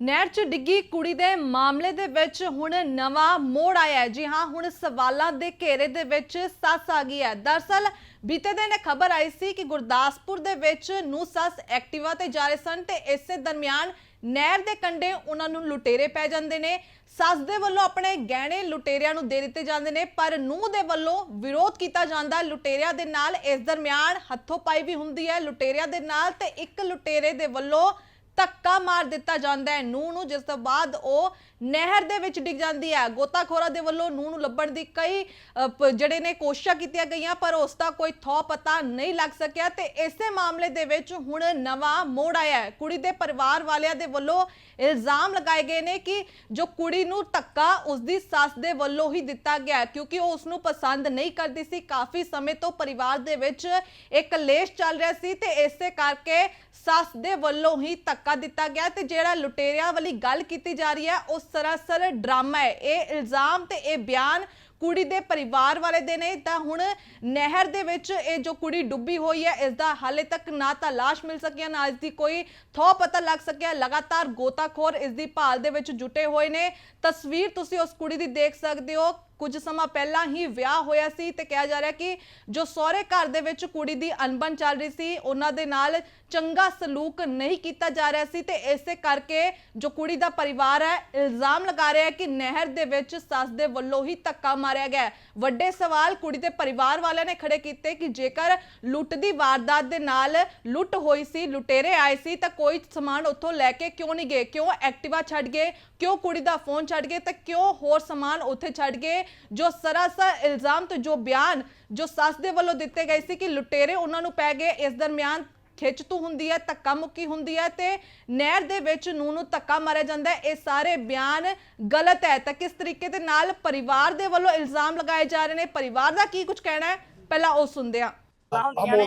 ਨਹਿਰ 'ਚ ਡਿੱਗੀ ਕੁੜੀ ਦੇ ਮਾਮਲੇ ਦੇ ਵਿੱਚ ਹੁਣ ਨਵਾਂ ਮੋੜ ਆਇਆ ਹੈ। ਜੀ ਹਾਂ, ਹੁਣ ਸਵਾਲਾਂ ਦੇ ਘੇਰੇ ਦੇ ਵਿੱਚ ਸੱਸ ਆ ਗਈ ਹੈ। ਦਰਸਲ ਬੀਤੇ ਦਿਨ ਇਹ ਖਬਰ ਆਈ ਸੀ ਕਿ ਗੁਰਦਾਸਪੁਰ ਦੇ ਵਿੱਚ ਨੂੰ ਸੱਸ ਐਕਟਿਵਾ ਤੇ ਜਾ ਰਹੇ ਸਨ ਤੇ ਇਸੇ ਦਰਮਿਆਨ ਨਹਿਰ ਦੇ ਕੰਢੇ ਉਹਨਾਂ ਨੂੰ ਲੁਟੇਰੇ ਪੈ ਜਾਂਦੇ ਨੇ। ਸੱਸ ਦੇ ਵੱਲੋਂ ਆਪਣੇ ਗਹਿਣੇ ਲੁਟੇਰਿਆਂ ਨੂੰ ਦੇ ਦਿੱਤੇ ਜਾਂਦੇ ਨੇ, ਪਰ ਨੂੰਹ ਦੇ ਵੱਲੋਂ ਵਿਰੋਧ ਕੀਤਾ ਜਾਂਦਾ ਲੁਟੇਰਿਆਂ ਦੇ ਨਾਲ ਇਸ ਦਰਮਿਆਨ ਹੱਥੋਂ ਪਾਈ ਵੀ ਹੁੰਦੀ ਹੈ। ਲੁਟੇਰਿਆਂ ਦੇ ਨਾਲ ਤੇ ਇੱਕ ਲੁਟੇਰੇ ਦੇ ਵੱਲੋਂ ਧੱਕਾ ਮਾਰ ਦਿੱਤਾ ਜਾਂਦਾ ਹੈ। ਨੂੰਹ ਨੂੰ ਜਿਸ ਤੋਂ ਬਾਅਦ ਉਹ ਨਹਿਰ ਦੇ ਵਿੱਚ ਡਿੱਗ ਜਾਂਦੀ ਹੈ। ਗੋਤਾਖੋਰਾਂ ਦੇ ਵੱਲੋਂ ਨੂੰਹ ਨੂੰ ਲੱਭਣ ਦੀ ਕਈ ਅ, ਪ- ਜਿਹੜੇ ਨੇ ਕੋਸ਼ਿਸ਼ਾਂ ਕੀਤੀਆਂ ਗਈਆਂ ਪਰ ਉਸ ਦਾ ਕੋਈ ਥੋ ਪਤਾ ਨਹੀਂ ਲੱਗ ਸਕਿਆ ਤੇ ਇਸੇ ਮਾਮਲੇ ਦੇ ਵਿੱਚ ਹੁਣ ਨਵਾਂ ਮੋੜ ਆਇਆ ਹੈ। ਕੁੜੀ ਦੇ ਪਰਿਵਾਰ ਵਾਲਿਆਂ ਦੇ ਵੱਲੋਂ ਇਲਜ਼ਾਮ ਲਗਾਏ ਗਏ ਨੇ ਕਿ ਜੋ ਕੁੜੀ ਨੂੰ ਧੱਕਾ ਉਸ ਦੀ ਸੱਸ ਦੇ ਵੱਲੋਂ ਹੀ ਦਿੱਤਾ ਗਿਆ ਹੈ ਕਿਉਂਕਿ ਉਹ ਉਸ ਨੂੰ ਪਸੰਦ ਨਹੀਂ ਕਰਦੀ ਸੀ। ਕਾਫੀ ਸਮੇਂ ਤੋਂ ਪਰਿਵਾਰ ਦੇ ਵਿੱਚ ਇੱਕ ਕਲੇਸ਼ ਚੱਲ ਰਿਹਾ ਸੀ ਤੇ ਇਸੇ ਕਰਕੇ ਸੱਸ ਦੇ ਵੱਲੋਂ ਹੀ ਧੱਕਾ ਦਿੱਤਾ ਗਿਆ ਤੇ ਜਿਹੜਾ ਲੁਟੇਰਿਆਂ ਵਾਲੀ ਗੱਲ ਕੀਤੀ ਜਾ ਰਹੀ ਹੈ, ਉਹ ਸਰਾਸਰ ਡਰਾਮਾ ਹੈ। ਇਹ ਇਲਜ਼ਾਮ ਤੇ ਇਹ ਬਿਆਨ ਕੁੜੀ ਦੇ ਪਰਿਵਾਰ ਵਾਲੇ ਦੇ ਨੇ। ਤਾਂ ਹੁਣ ਨਹਿਰ ਦੇ ਵਿੱਚ ਇਹ ਜੋ ਕੁੜੀ ਡੁੱਬੀ ਹੋਈ ਹੈ, ਇਸ ਦਾ ਹਾਲੇ ਤੱਕ ਨਾ ਤਾਂ ਲਾਸ਼ ਮਿਲ ਸਕਿਆ ਨਾ ਇਸ ਦੀ ਕੋਈ ਥੋ ਪਤਾ ਲੱਗ ਸਕਿਆ ਲਗਾਤਾਰ ਗੋਤਾਖੋਰ ਇਸ ਦੀ ਭਾਲ ਦੇ ਵਿੱਚ ਜੁਟੇ ਹੋਏ ਨੇ। ਤਸਵੀਰ ਤੁਸੀਂ ਉਸ ਕੁੜੀ ਦੀ ਦੇਖ ਸਕਦੇ ਹੋ। ਕੁਝ ਸਮਾਂ ਪਹਿਲਾਂ ਹੀ ਵਿਆਹ ਹੋਇਆ ਸੀ ਤੇ ਕਿਹਾ ਜਾ ਰਿਹਾ ਕਿ ਜੋ ਸਹੁਰੇ ਘਰ ਦੇ ਵਿੱਚ ਕੁੜੀ ਦੀ ਅਣਬਣ ਚੱਲ ਰਹੀ ਸੀ, ਉਹਨਾਂ ਦੇ ਨਾਲ ਚੰਗਾ ਸਲੂਕ ਨਹੀਂ ਕੀਤਾ ਜਾ ਰਿਹਾ ਸੀ ਤੇ ਇਸੇ ਕਰਕੇ ਜੋ ਕੁੜੀ ਦਾ ਪਰਿਵਾਰ ਹੈ, ਇਲਜ਼ਾਮ ਲਗਾ ਰਿਹਾ ਹੈ ਕਿ ਨਹਿਰ ਦੇ ਵਿੱਚ ਸੱਸ ਦੇ ਵੱਲੋਂ ਹੀ ਧੱਕਾ ਮਾਰਿਆ ਗਿਆ ਵੱਡੇ ਸਵਾਲ ਕੁੜੀ ਦੇ ਪਰਿਵਾਰ ਵਾਲਿਆਂ ਨੇ ਖੜੇ ਕੀਤੇ ਕਿ ਜੇਕਰ ਲੁੱਟ ਦੀ ਵਾਰਦਾਤ ਦੇ ਨਾਲ ਲੁੱਟ ਹੋਈ ਸੀ, ਲੁਟੇਰੇ ਆਏ ਸੀ ਤਾਂ ਕੋਈ ਸਮਾਨ ਉੱਥੋਂ ਲੈ ਕੇ ਕਿਉਂ ਨਹੀਂ ਗਏ? ਕਿਉਂ ਐਕਟਿਵਾ ਛੱਡ ਗਏ? ਕਿਉਂ ਕੁੜੀ ਦਾ ਫੋਨ ਛੱਡ ਗਏ? ਤੇ ਕਿਉਂ ਹੋਰ ਸਮਾਨ ਉੱਥੇ ਛੱਡ ਗਏ? ਜੋ ਸਰਾਸਰ ਇਲਜ਼ਾਮ ਤੇ ਜੋ ਬਿਆਨ ਜੋ ਸੱਸ ਦੇ ਵੱਲੋਂ ਦਿੱਤੇ ਗਏ ਸੀ ਕਿ ਲੁਟੇਰੇ ਉਹਨਾਂ ਨੂੰ ਪੈ ਗਏ, ਇਸ ਦਰਮਿਆਨ ਖਿੱਚ ਖਿੱਚਤੂ ਹੁੰਦੀ ਹੈ, ਧੱਕਾ ਮੁੱਕੀ ਹੁੰਦੀ ਹੈ ਤੇ ਨਹਿਰ ਦੇ ਵਿੱਚ ਨੂੰ ਨੂੰ ਧੱਕਾ ਮਾਰਿਆ ਜਾਂਦਾ ਹੈ। ਇਹ ਸਾਰੇ ਬਿਆਨ ਗਲਤ ਹੈ। ਤਾਂ ਕਿਸ ਤਰੀਕੇ ਦੇ ਨਾਲ ਪਰਿਵਾਰ ਦੇ ਵੱਲੋਂ ਇਲਜ਼ਾਮ ਲਗਾਏ ਜਾ ਰਹੇ ਨੇ? ਪਰਿਵਾਰ ਦਾ ਕੀ ਕੁਝ ਕਹਿਣਾ ਹੈ? ਪਹਿਲਾਂ ਉਹ ਸੁਣਦੇ ਹਾਂ। ਹੁੰਦੀਆਂ ਨੇ।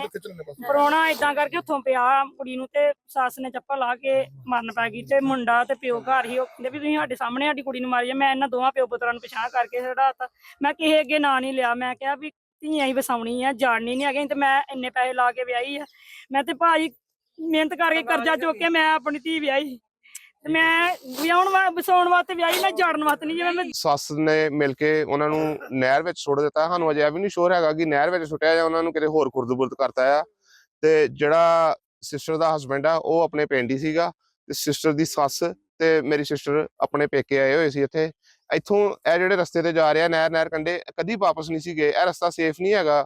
ਪਰੋਣਾ ਇਦਾਂ ਕਰਕੇ ਉੱਥੋਂ ਪਿਆ ਕੁੜੀ ਨੂੰ ਤੇ ਸੱਸ ਨੇ ਚੱਪਲ ਲਾ ਕੇ ਮਰਨ ਪੈ ਗਈ ਤੇ ਮੁੰਡਾ ਤੇ ਪਿਓ ਘਰ ਹੀ ਉਹ ਕਹਿੰਦੇ ਵੀ ਤੁਸੀਂ ਸਾਡੇ ਸਾਹਮਣੇ ਸਾਡੀ ਕੁੜੀ ਨੂੰ ਮਾਰੀ ਆ ਮੈਂ ਇਹਨਾਂ ਦੋਵਾਂ ਪਿਓ ਪੁੱਤਰਾਂ ਨੂੰ ਪਛਾਣ ਕਰਕੇ ਛਡਾਤਾ। ਮੈਂ ਕਿਸੇ ਅੱਗੇ ਨਾਂ ਨਹੀਂ ਲਿਆ ਮੈਂ ਕਿਹਾ ਵੀ ਧੀਆਂ ਹੀ ਵਸਾਉਣੀ ਆ ਜਾਣਨੀ ਨਹੀਂ ਹੈਗੀ ਤੇ ਮੈਂ ਇੰਨੇ ਪੈਸੇ ਲਾ ਕੇ ਵਿਆਹੀ ਆ। ਮੈਂ ਤੇ ਭਾਜੀ ਮਿਹਨਤ ਕਰਕੇ ਕਰਜ਼ਾ ਚੁੱਕ ਕੇ ਮੈਂ ਆਪਣੀ ਧੀ ਵਿਆਹੀ। ਤੇ ਮੈਂ ਵਿਆਹਣ ਵਾ, ਵਸਾਉਣ ਵਾਸਤੇ ਵਿਆਹੀ, ਮੈਂ ਜਾਣ ਵਾਸਤੇ ਨਹੀਂ, ਜਿਵੇਂ ਮੈਂ ਸੱਸ ਨੇ ਮਿਲ ਕੇ ਉਹਨਾਂ ਨੂੰ ਨਹਿਰ ਵਿੱਚ ਸੁੱਟ ਦਿੱਤਾ। ਸਾਨੂੰ ਅਜੇ ਵੀ ਨਹੀਂ ਸ਼ੋਰ ਹੈਗਾ ਕਿ ਨਹਿਰ ਵਿੱਚ ਸੁੱਟਿਆ ਜਾਂ ਉਹਨਾਂ ਨੂੰ ਕਿਤੇ ਹੋਰ ਖੁਰਦ-ਬੁਰਦ ਕਰਤਾ ਆ। ਤੇ ਜਿਹੜਾ ਸਿਸਟਰ ਦਾ ਹਸਬੰਡ ਆ, ਉਹ ਆਪਣੇ ਪਿੰਡ ਹੀ ਸੀਗਾ ਤੇ ਸਿਸਟਰ ਦੀ ਸੱਸ ਤੇ ਮੇਰੀ ਸਿਸਟਰ ਆਪਣੇ ਪੇਕੇ ਆਏ ਹੋਏ ਸੀ ਇੱਥੇ। ਇੱਥੋਂ ਇਹ ਜਿਹੜੇ ਰਸਤੇ ਤੇ ਜਾ ਰਿਹਾ ਨਹਿਰ ਨਹਿਰ ਕੰਡੇ ਕਦੀ ਵਾਪਸ ਨਹੀਂ ਸੀ ਗਏ। ਇਹ ਰਸਤਾ ਸੇਫ ਨਹੀਂ ਹੈਗਾ।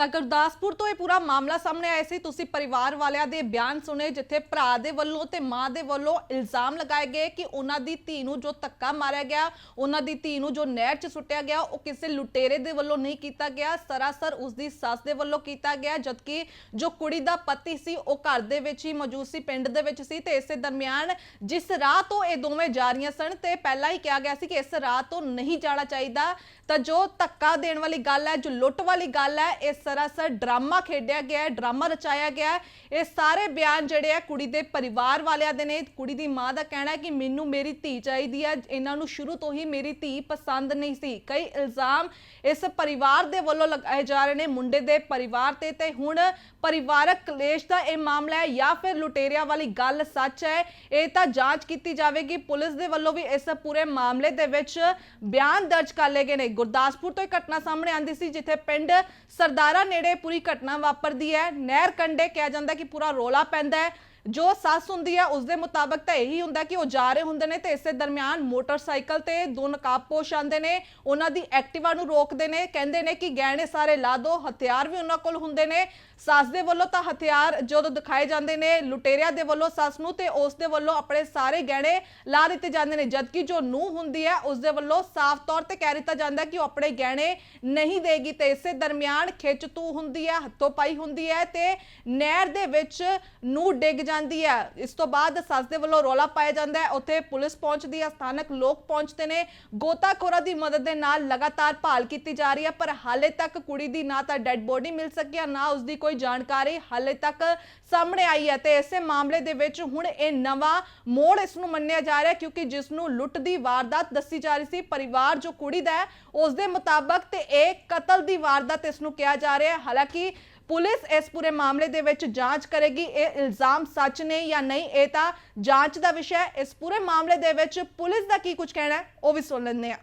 ਤਾਂ ਗੁਰਦਾਸਪੁਰ ਤੋਂ ਇਹ ਪੂਰਾ ਮਾਮਲਾ ਸਾਹਮਣੇ ਆਇਆ ਸੀ। ਤੁਸੀਂ ਪਰਿਵਾਰ ਵਾਲਿਆਂ ਦੇ ਬਿਆਨ ਸੁਣੇ, ਜਿੱਥੇ ਭਰਾ ਦੇ ਵੱਲੋਂ ਤੇ ਮਾਂ ਦੇ ਵੱਲੋਂ ਇਲਜ਼ਾਮ ਲਗਾਏ ਗਏ ਕਿ ਉਹਨਾਂ ਦੀ ਧੀ ਨੂੰ ਜੋ ਧੱਕਾ ਮਾਰਿਆ ਗਿਆ, ਉਹਨਾਂ ਦੀ ਧੀ ਨੂੰ ਜੋ ਨਹਿਰ 'ਚ ਸੁੱਟਿਆ ਗਿਆ, ਉਹ ਕਿਸੇ ਲੁਟੇਰੇ ਦੇ ਵੱਲੋਂ ਨਹੀਂ ਕੀਤਾ ਗਿਆ। ਸਰਾਸਰ ਉਸ ਦੀ ਸੱਸ ਦੇ ਵੱਲੋਂ ਕੀਤਾ ਗਿਆ, ਜਦਕਿ ਜੋ ਕੁੜੀ ਦਾ ਪਤੀ ਸੀ, ਉਹ ਘਰ ਦੇ ਵਿੱਚ ਹੀ ਮੌਜੂਦ ਸੀ, ਪਿੰਡ ਦੇ ਵਿੱਚ ਸੀ ਤੇ ਇਸੇ ਦਰਮਿਆਨ ਜਿਸ ਰਾਹ ਤੋਂ ਇਹ ਦੋਵੇਂ ਜਾ ਰਹੀਆਂ ਸਨ, ਤੇ ਪਹਿਲਾਂ ਹੀ ਕਿਹਾ ਗਿਆ ਸੀ ਕਿ ਇਸ ਰਾਹ ਤੋਂ ਨਹੀਂ ਜਾਣਾ ਚਾਹੀਦਾ। ਤਾਂ ਜੋ ਧੱਕਾ ਦੇਣ ਵਾਲੀ ਗੱਲ ਹੈ, ਜੋ ਲੁੱਟ ਵਾਲੀ ਗੱਲ ਹੈ, ਇਸ ਸਰਾਸਰ ਡਰਾਮਾ ਖੇਡਿਆ ਗਿਆ ਹੈ, ਡਰਾਮਾ ਰਚਾਇਆ ਗਿਆ ਹੈ। ਇਹ ਸਾਰੇ ਬਿਆਨ ਜਿਹੜੇ ਆ ਕੁੜੀ ਦੇ ਪਰਿਵਾਰ ਵਾਲਿਆਂ ਦੇ ਨੇ। ਕੁੜੀ ਦੀ ਮਾਂ ਦਾ ਕਹਿਣਾ ਹੈ ਕਿ ਮੈਨੂੰ ਮੇਰੀ ਧੀ ਚਾਹੀਦੀ ਹੈ। ਇਹਨਾਂ ਨੂੰ ਸ਼ੁਰੂ ਤੋਂ ਹੀ ਮੇਰੀ ਧੀ ਪਸੰਦ ਨਹੀਂ ਸੀ। ਕਈ ਇਲਜ਼ਾਮ ਇਸ ਪਰਿਵਾਰ ਦੇ ਵੱਲੋਂ ਲਗਾਏ ਜਾ ਰਹੇ ਨੇ, ਮੁੰਡੇ ਦੇ ਪਰਿਵਾਰ ਤੇ। ਤੇ ਹੁਣ ਪਰਿਵਾਰਕ ਕਲੇਸ਼ ਦਾ ਇਹ ਮਾਮਲਾ ਹੈ ਜਾਂ ਫਿਰ ਲੁਟੇਰਿਆਂ ਵਾਲੀ ਗੱਲ ਸੱਚ ਹੈ? ਇਹ ਤਾਂ ਜਾਂਚ ਕੀਤੀ ਜਾਵੇਗੀ। ਪੁਲਿਸ ਦੇ ਵੱਲੋਂ ਵੀ ਇਸ ਪੂਰੇ ਮਾਮਲੇ ਦੇ ਵਿੱਚ ਬਿਆਨ ਦਰਜ ਕਰ ਲਏ ਗਏ ਨੇ। ਗੁਰਦਾਸਪੁਰ ਤੋਂ ਇਹ ਘਟਨਾ ਸਾਹਮਣੇ ਆਂਦੀ ਸੀ, ਜਿੱਥੇ ਪਿੰਡ ਸਰਦਾਰ ਨੇੜੇ ਪੂਰੀ ਘਟਨਾ ਵਾਪਰਦੀ ਹੈ। ਨਹਿਰ ਕੰਡੇ ਕਿਹਾ ਜਾਂਦਾ ਕਿ ਪੂਰਾ ਰੋਲਾ ਪੈਂਦਾ ਹੈ। ਜੋ ਸੱਸ ਹੁੰਦੀ ਹੈ ਉਸ ਦੇ ਮੁਤਾਬਕ ਤਾਂ ਇਹੀ ਹੁੰਦਾ ਕਿ ਉਹ ਜਾ ਰਹੇ ਹੁੰਦੇ ਨੇ ਤੇ ਇਸੇ ਦਰਮਿਆਨ ਮੋਟਰਸਾਈਕਲ ਤੇ ਦੋ ਨਕਾਬਪੋਸ਼ ਆਉਂਦੇ ਨੇ। ਉਹਨਾਂ ਦੀ ਐਕਟਿਵਾ ਨੂੰ ਰੋਕਦੇ ਨੇ, ਕਹਿੰਦੇ ਨੇ ਕਿ ਗਹਿਣੇ ਸਾਰੇ ਲਾ ਦਿਓ ਹਥਿਆਰ ਵੀ ਉਹਨਾਂ ਕੋਲ ਹੁੰਦੇ ਨੇ। ਸੱਸ ਦੇ ਵੱਲੋਂ ਤਾਂ ਹਥਿਆਰ ਜਦੋਂ ਦਿਖਾਏ ਜਾਂਦੇ ਨੇ, ਲੁਟੇਰਿਆਂ ਦੇ ਵੱਲੋਂ ਸੱਸ ਨੂੰ ਤੇ ਉਸ ਦੇ ਵੱਲੋਂ ਆਪਣੇ ਸਾਰੇ ਗਹਿਣੇ ਲਾ ਦਿੱਤੇ ਜਾਂਦੇ ਨੇ। ਜਦਕਿ ਜੋ ਨੂੰ ਹੁੰਦੀ ਹੈ ਉਸ ਦੇ ਵੱਲੋਂ ਸਾਫ਼ ਤੌਰ ਤੇ ਕਹਿ ਦਿੱਤਾ ਜਾਂਦਾ ਕਿ ਉਹ ਆਪਣੇ ਗਹਿਣੇ ਨਹੀਂ ਦੇਗੀ ਤੇ ਇਸੇ ਦਰਮਿਆਨ ਖਿੱਚ ਤੂ ਹੁੰਦੀ ਹੈ ਹੱਥੋਂ ਪਾਈ ਹੁੰਦੀ ਹੈ ਤੇ ਨਹਿਰ ਦੇ ਵਿੱਚ ਨੂੰ ਡਿੱਗ ਜਾਂਦੀ ਹੈ ਇਸ ਤੋਂ ਬਾਅਦ ਸੱਸ ਦੇ ਵੱਲੋਂ ਰੋਲਾ ਪਾਇਆ ਜਾਂਦਾ ਹੈ ਉੱਥੇ ਪੁਲਿਸ ਪਹੁੰਚਦੀ ਹੈ ਸਥਾਨਕ ਲੋਕ ਪਹੁੰਚਦੇ ਨੇ। ਗੋਤਾਖੋਰਾਂ ਦੀ ਮਦਦ ਦੇ ਨਾਲ ਲਗਾਤਾਰ ਭਾਲ ਕੀਤੀ ਜਾ ਰਹੀ ਹੈ ਪਰ ਹਾਲੇ ਤੱਕ ਕੁੜੀ ਦੀ ਨਾ ਤਾਂ ਡੈੱਡ ਬੋਡੀ ਮਿਲ ਸਕੀ ਹੈ ਨਾ ਉਸ ਦੀ ਕੋਈ ਜਾਣਕਾਰੀ ਹਾਲੇ ਤੱਕ ਸਾਹਮਣੇ ਆਈ ਹੈ ਤੇ ਇਸੇ ਮਾਮਲੇ ਦੇ ਵਿੱਚ ਹੁਣ ਇਹ ਨਵਾਂ ਮੋੜ ਇਸ ਨੂੰ ਮੰਨਿਆ ਜਾ ਰਿਹਾ ਕਿਉਂਕਿ ਜਿਸ ਨੂੰ ਲੁੱਟ ਦੀ ਵਾਰਦਾਤ ਦੱਸੀ ਜਾ ਰਹੀ ਸੀ, ਪਰਿਵਾਰ ਜੋ ਕੁੜੀ ਦਾ ਹੈ ਉਸ ਦੇ ਮੁਤਾਬਕ ਤੇ ਇਹ ਕਤਲ ਦੀ ਵਾਰਦਾਤ ਇਸ ਨੂੰ ਕਿਹਾ ਜਾ ਰਿਹਾ ਹੈ। ਹਾਲਾਂਕਿ ਪੁਲਿਸ ਇਸ ਪੂਰੇ ਮਾਮਲੇ ਦੇ ਵਿੱਚ ਜਾਂਚ ਕਰੇਗੀ, ਇਹ ਇਲਜ਼ਾਮ ਸੱਚ ਨੇ ਜਾਂ ਨਹੀਂ, ਇਹ ਤਾਂ ਜਾਂਚ ਦਾ ਵਿਸ਼ਾ ਹੈ। ਇਸ ਪੂਰੇ ਮਾਮਲੇ ਦੇ ਵਿੱਚ ਪੁਲਿਸ ਦਾ ਕੀ ਕੁਝ ਕਹਿਣਾ ਹੈ, ਉਹ ਵੀ ਸੁਣ ਲੈਂਦੇ ਹਾਂ।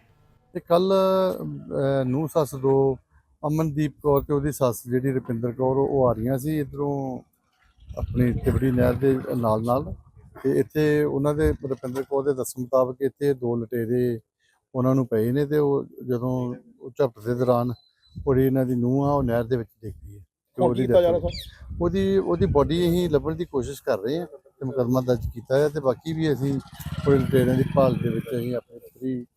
ਤੇ ਕੱਲ ਨੂੰ ਸੱਸ ਦੋ, ਅਮਨਦੀਪ ਕੌਰ ਤੇ ਉਹਦੀ ਸੱਸ ਜਿਹੜੀ ਰੁਪਿੰਦਰ ਕੌਰ, ਉਹ ਆ ਰਹੀਆਂ ਸੀ ਇਧਰੋਂ ਆਪਣੀ ਤਿਬੜੀ ਨਹਿਰ ਦੇ ਨਾਲ ਨਾਲ। ਤੇ ਇੱਥੇ ਉਹਨਾਂ ਦੇ ਰੁਪਿੰਦਰ ਕੌਰ ਦੇ ਦੱਸਣ ਮੁਤਾਬਕ ਇੱਥੇ ਦੋ ਲਟੇਰੇ ਉਹਨਾਂ ਨੂੰ ਪਏ ਨੇ ਤੇ ਉਹ ਜਦੋਂ ਉਹ ਝਪਟ ਦੇ ਦੌਰਾਨ ਉਹਦੀ ਇਹਨਾਂ ਦੀ ਨੂੰਹ ਆ ਉਹ ਨਹਿਰ ਦੇ ਵਿੱਚ ਡਿੱਗ ਹੈ ਤੇ ਹੁਣ ਉਹਦੀ ਕੀਤਾ ਜਾ death ਰਿਹਾ ਹੋ ਗਈ। ਉਹਦੀ ਉਹਦੀ ਬੋਡੀ ਅਸੀਂ ਲੱਭਣ ਦੀ ਕੋਸ਼ਿਸ਼ ਕਰ ਰਹੇ ਹਾਂ ਤੇ ਮੁਕੱਦਮਾ ਦਰਜ ਕੀਤਾ ਹੈ ਤੇ ਬਾਕੀ ਵੀ ਅਸੀਂ ਕੋਈ ਲਟੇਰਿਆਂ ਦੀ ਭਾਲ ਦੇ ਵਿੱਚ ਅਸੀਂ ਆਪਣੀ ਪੂਰੀ ਕਰ